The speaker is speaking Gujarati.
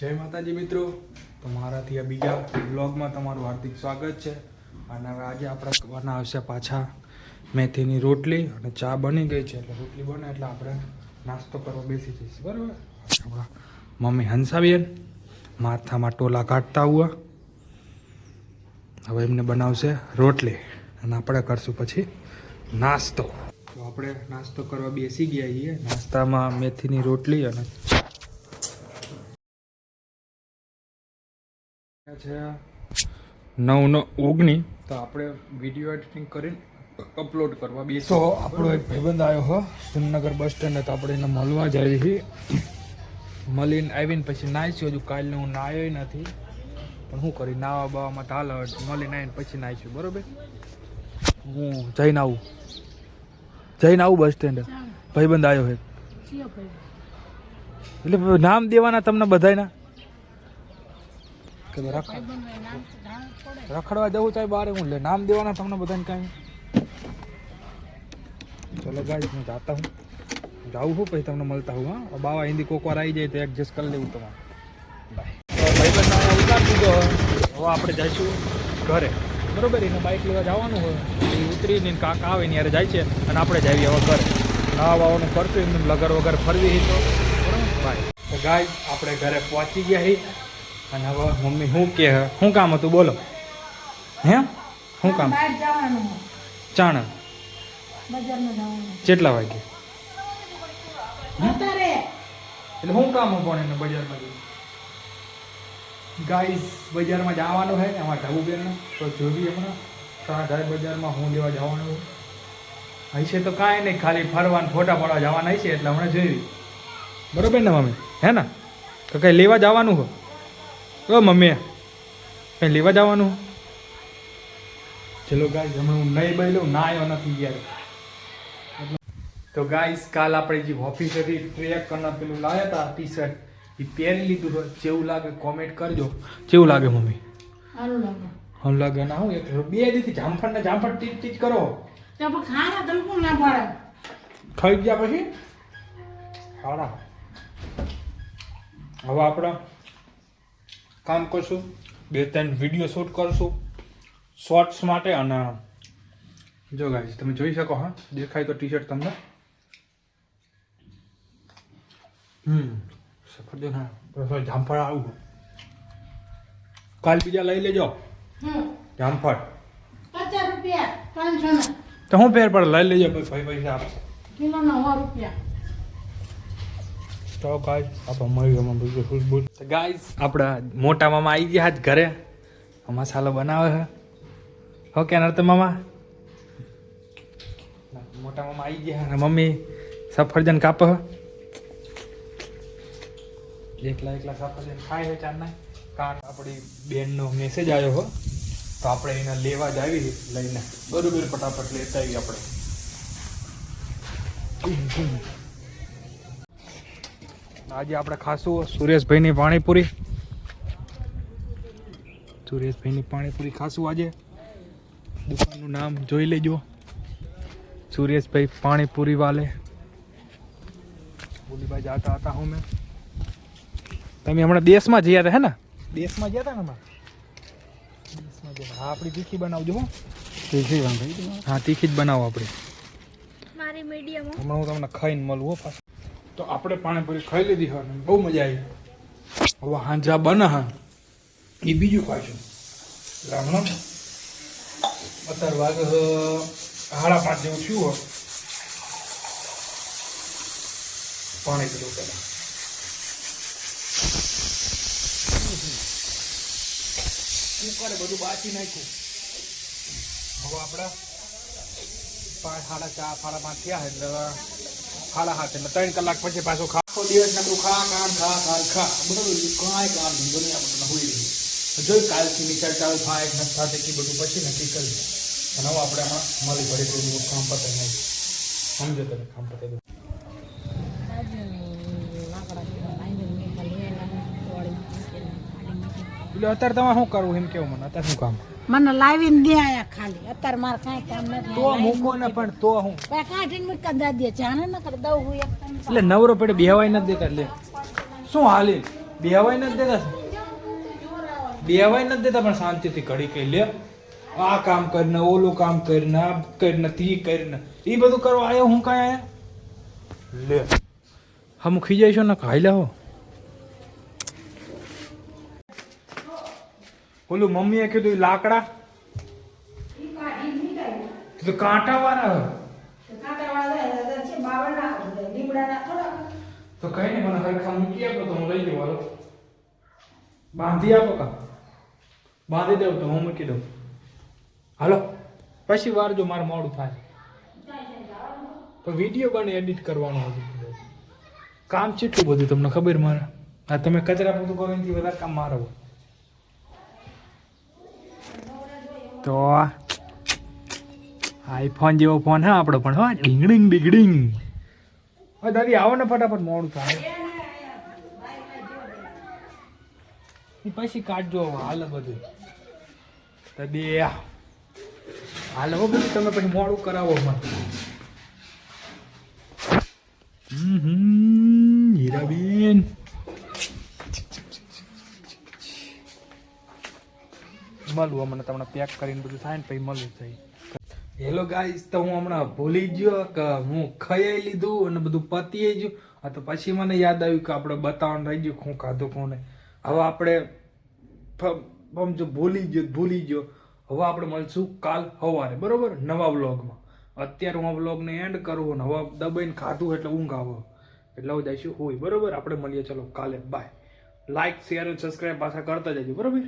જય માતાજી મિત્રો. તો મારાથી આ બીજા બ્લોગમાં તમારું હાર્દિક સ્વાગત છે. અને હવે આજે આપણે બનાવશે પાછા મેથીની રોટલી અને ચા બની ગઈ છે. એટલે રોટલી બને એટલે આપણે નાસ્તો કરવા બેસી જઈશું. બરાબર? આપણા મમ્મી હંસાબેન માથામાં ટોલા કાઢતા હુઆ. હવે એમને બનાવશે રોટલી. અને આપણે કરશું પછી નાસ્તો. તો આપણે નાસ્તો કરવા બેસી ગયા છીએ. નાસ્તામાં મેથીની રોટલી અને છે? નવ નો ઓગણી. તો આપણે વીડિયો એડિટિંગ કરીને અપલોડ કરવા બે તો આપણો એક ભાઈબંધ આવ્યો હો સુનગર બસ સ્ટેન્ડ તો આપણે એને મળવા જ આવી છીએ મળીને આવીને પછી નાહીશું હજુ કાલનું હું નાહ્યો નથી. પણ શું કરી નાવા બાવામાં તો હાલ મળીને આવીને પછી નાહીશું બરોબર? હું જઈને આવું. જઈને આવું બસ સ્ટેન્ડ. ભાઈબંધ આવ્યો છે. એટલે નામ દેવાના તમને બધાયના? કે રખડવા જવું ચાહે બારે હું લે, નામ દેવાના તમને બધાને કાંઈ? ચલો ગાઈસ હું જાતા હું. જાઉં છું પછી તમને મળતા હું, હા? બાવા હિન્દી કોક વાર આવી જાય તો એડજસ્ટ કરી લેવું તમારે. બાય ભાઈ ઉતાર દીધો. હવે આપણે જઈશું ઘરે. બરોબર, એને બાઇક લેવા જવાનું હોય. એ ઉતરીને કાકા આવે ને યારે જાય છે અને આપણે જઈએ હવે ઘરે. નાવા વાવાનું કરશું, એમને લગર વગર ફરવી તો. બરાબર? બાય તો ગાય આપણે ઘરે પહોંચી ગયા છીએ. અને હવે મમ્મી શું કે શું કામ હતું? બોલો. હે? શું કામ? જવાનું. કેટલા વાગે? એટલે શું કામ પણ એને બજારમાં ગાઈસ બજારમાં જવાનું છે એમાં ઢબુ બેન તો જોવી હમણાં. ત્રણ જાય બજારમાં હું લેવા જવાનું. હશે તો કાંઈ નહીં ખાલી ફરવાનું ફોટા પાડવા જવાના હશે એટલે હમણાં જોઈ બરોબર ને મમ્મી? હે ને? તો કંઈ લેવા જવાનું હો? ઓ મમ્મી કંઈ લેવા જવાનું? ચલો ગાઈસ હમણાં હું નહીં બહેલું ના આવ્યો નથી યાર. તો ગાઈસ કાલ આપણે જે ઓફિસ હતી ટ્રેક કરના પેલું લાવ્યા હતા ટી શર્ટ એ પહેરી લીધું હોય જેવું લાગે કોમેન્ટ કરજો. કેવું લાગે મમ્મી? સારું લાગે. હમ લાગે ના હું એક બે દીથી જામફળ ને જામફળ ટીચ ટીચ કરો. તો તમે કોણ ના પાડે ખાઈ ગયા પછી? સારા હવે આપણે કામ કરશું. બે ત્રણ વીડિયો શૂટ કરશું. શોર્ટ્સ માટે અને જો ગાઈસ તમે જોઈ શકો હા? દેખાય તો ટી શર્ટ તમને. હમ સફરજન હા. બસ જામફળ આવું. કાલ બીજા લઈ લેજો. હમ. જામફળ. પચાસ રૂપિયા પાંચસો ના તો હું ફેર પડે લઈ લેજો ભાઈ ભાઈ પૈસા આપશે. કિલો ના સો રૂપિયા. તો ગાઈસ આપણે મળી ગયો બીજું ખુશબુ તો ગાઈસ આપણા મોટા મામા આવી ગયા જ ઘરે. મસાલો બનાવે છે. હો, કે નર્ત મામા? મોટા મામા આવી ગયા અને મમ્મી સફરજન કાપે. એકલા એકલા સફરજન ખાય છે ચારના કારણ આપણી બેનનો મેસેજ આવ્યો હો. તો આપણે એને લેવા જ આવી લઈને. બરોબર, ફટાફટ લેતા આવી આપણે આજે આપણે ખાશું સુરેશભાઈની પાણીપુરી. સુરેશભાઈની પાણીપુરી ખાશું આજે. દુકાનનું નામ જોઈ લેજો. સુરેશભાઈ પાણીપુરી વાલે. બોલીભાઈ જાતા હતા હું મેં. તમે હમણાં દેશમાં જયા હતા હે ને? દેશમાં ગયા હતા ને હમણાં દેશમાં ગયા હા આપણી તીખી બનાવજો હો. તીખી હા તીખી જ બનાવો આપણે. મારી મીડિયમ હમણાં હું તમને ખાઈને મળું હો પાછું. તો આપણે પાણીપુરી ખાઈ લીધી હોય બહુ મજા આવી. હવે હાંજા બને એ બીજું ખાઈશું એટલે અત્યારે વાગે હાડા પાંચ જેવું થયું હોય પાણી પીવું પહેલાં. કુકરે બધું બાકી નાખ્યું. હવે આપણા સાડા ચાર, સાડા પાંચ થયા એટલે સાડા હાથ એટલે ત્રણ કલાક પછી પાછો ખા આખો દિવસ નકરું ખા કામ ખા ખા ખા. બધું કાંઈ કામ ધંધો નહીં આપણને હોઈ રહ્યું જોઈ કાલથી વિચાર ચાલુ થાય નથી થતી કે બધું પછી નક્કી કરી અને હવે આપણે આમાં મળી પડી બધું કામ પતે નહીં. સમજો તમે કામ પતે દઉં એટલે અત્યારે તમારે શું કરવું એમ કેવું મને? અત્યારે શું કામ? મને લાવીને દે આયા ખાલી. અત્યારે મારે કાંઈ કામ નથી. તો મૂકો ને પણ તો હું. કાઢીને મૂકી દા દે. જાણે ન કર દઉં હું એટલે નવરો પડે બેહવાય નથી દેતા લે. શું હાલી? બેહવાય નથી દેતા બેહવાય નથી દેતા પણ શાંતિથી ઘડી કઈ લે. આ કામ કરીને ઓલું કામ કરીને આ કરીને તી કરીને. એ બધું કરવા આવ્યો હું કાંઈ આયા લે. હમ ખીજાઈશો ને ખાઈ લેવો ઓલું મમ્મીએ કીધું લાકડા. તો કાંટા વાળા તો કઈ નહીં મને હરખા મૂકી આપો તો હું લઈ લઉં હાલો. બાંધી આપો કા? બાંધી દઉં તો હું મૂકી દઉં. હાલો પછી વાર જો મારે મોડું થાય. તો વીડિયો પણ એડિટ કરવાનો હતું. કામ ચેટલું બધું તમને ખબર મારે? આ તમે કચરા બધું કરો એનાથી વધારે કામ મારો હોય. તો આઈફોન જેવો ફોન હા આપણો પણ, હા ડીંગડીંગ ડીંગડીંગ. હવે દાદી, આવો ને ફટાફટ, મોડું થાય. પછી કાઢજો હાલ બધું. દાદી હાલ હો, બધું તમે પછી મોડું કરાવો મને મળું મને તમને પેક કરીને બધું થાય ને પછી મળું થઈ હેલો ગાઈસ તો હું હમણાં ભૂલી ગયો કે હું ખાઈ લીધું અને બધું પતી ગયું. આ તો પછી મને યાદ આવ્યું કે આપણે બતાવવાનું રહી ગયું હું ખાધું કોને. હવે આપણે ફ- જો ભૂલી ગયો ભૂલી ગયો. હવે આપણે મળશું કાલ સવારે, બરોબર? નવા વ્લોગમાં. અત્યારે હું વ્લોગને એન્ડ કરું અને હવે દબાઈને ખાધું એટલે ઊંઘ આવો. એટલે હું જઈશું. હોય, બરોબર? આપણે મળીએ, ચલો, કાલે. બાય લાઇક શેર અને સબસ્ક્રાઈબ પાછા કરતા જજો. બરોબર?